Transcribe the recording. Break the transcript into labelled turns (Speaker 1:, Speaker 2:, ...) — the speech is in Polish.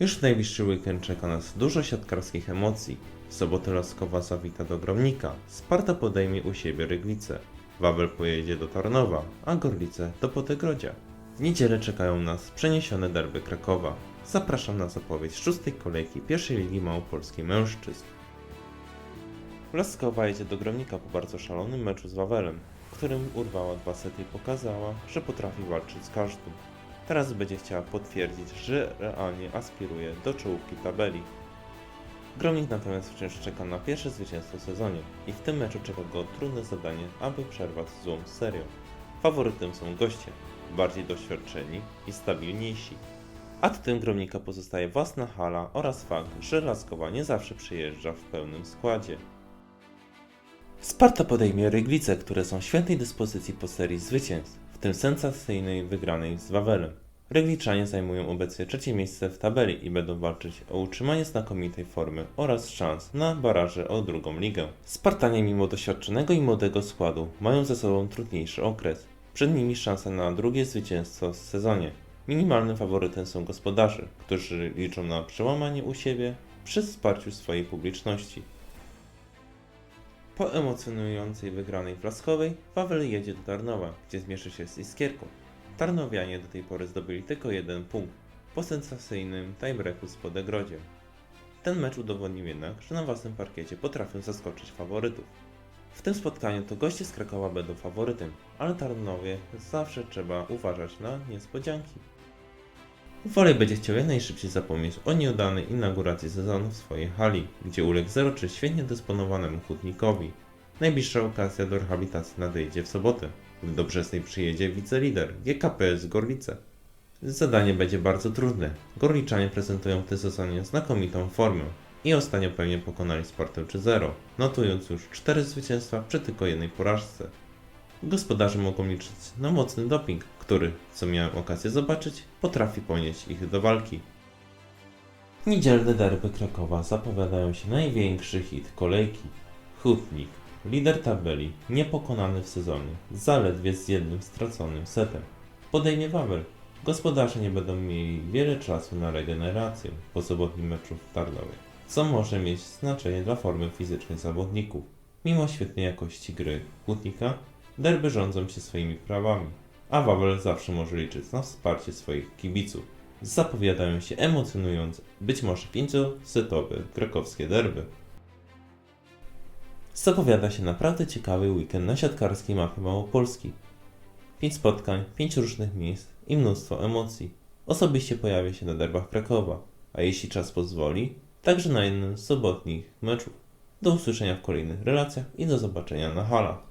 Speaker 1: Już w najbliższy weekend czeka nas dużo siatkarskich emocji. W sobotę Laskowa zawita do Gromnika, Sparta podejmie u siebie Ryglicę, Wawel pojedzie do Tarnowa, a Gorlice do Podegrodzia. W niedzielę czekają nas przeniesione derby Krakowa. Zapraszam na zapowiedź szóstej kolejki pierwszej ligi małopolskiej mężczyzn. Laskowa jedzie do Gromnika po bardzo szalonym meczu z Wawelem, w którym urwała dwa sety i pokazała, że potrafi walczyć z każdym. Teraz będzie chciała potwierdzić, że realnie aspiruje do czołówki tabeli. Gromnik natomiast wciąż czeka na pierwsze zwycięstwo w sezonie i w tym meczu czeka go trudne zadanie, aby przerwać złą serię. Faworytem są goście, bardziej doświadczeni i stabilniejsi. A tym Gromnika pozostaje własna hala oraz fakt, że Laskowa nie zawsze przyjeżdża w pełnym składzie. Sparta podejmie Ryglice, które są w świętej dyspozycji po serii zwycięstw, w tym sensacyjnej wygranej z Wawelem. Rygliczanie zajmują obecnie trzecie miejsce w tabeli i będą walczyć o utrzymanie znakomitej formy oraz szans na baraże o drugą ligę. Spartanie mimo doświadczonego i młodego składu mają ze sobą trudniejszy okres. Przed nimi szansa na drugie zwycięstwo w sezonie. Minimalnym faworytem są gospodarze, którzy liczą na przełamanie u siebie przy wsparciu swojej publiczności. Po emocjonującej wygranej Wlaskowej, Wawel jedzie do Tarnowa, gdzie zmierzy się z Iskierką. Tarnowianie do tej pory zdobyli tylko jeden punkt, po sensacyjnym tiebreaku z Podegrodziem. Ten mecz udowodnił jednak, że na własnym parkiecie potrafią zaskoczyć faworytów. W tym spotkaniu to goście z Krakowa będą faworytem, ale Tarnowie zawsze trzeba uważać na niespodzianki. Wolej będzie chciał jak najszybciej zapomnieć o nieudanej inauguracji sezonu w swojej hali, gdzie uległ 0-3 świetnie dysponowanemu hutnikowi. Najbliższa okazja do rehabilitacji nadejdzie w sobotę, gdy do Brzesnej przyjedzie wicelider GKPS Gorlice. Zadanie będzie bardzo trudne. Gorliczanie prezentują w tym sezonie znakomitą formę i ostatnio pewnie pokonali Spartę 3-0, notując już 4 zwycięstwa przy tylko jednej porażce. Gospodarze mogą liczyć na mocny doping, który, co miałem okazję zobaczyć, potrafi ponieść ich do walki. Niedzielne derby Krakowa zapowiadają się największy hit kolejki. Hutnik, lider tabeli, niepokonany w sezonie, zaledwie z jednym straconym setem. Podejmie Wawel. Gospodarze nie będą mieli wiele czasu na regenerację po sobotnim meczu w Tarnowie, co może mieć znaczenie dla formy fizycznej zawodników. Mimo świetnej jakości gry Hutnika, derby rządzą się swoimi prawami, a Wawel zawsze może liczyć na wsparcie swoich kibiców. Zapowiadają się emocjonujące, być może pięciosetowe krakowskie derby. Zapowiada się naprawdę ciekawy weekend na siatkarskiej mapie Małopolski. Pięć spotkań, pięć różnych miejsc i mnóstwo emocji. Osobiście pojawię się na derbach Krakowa, a jeśli czas pozwoli, także na jednym z sobotnich meczów. Do usłyszenia w kolejnych relacjach i do zobaczenia na halach.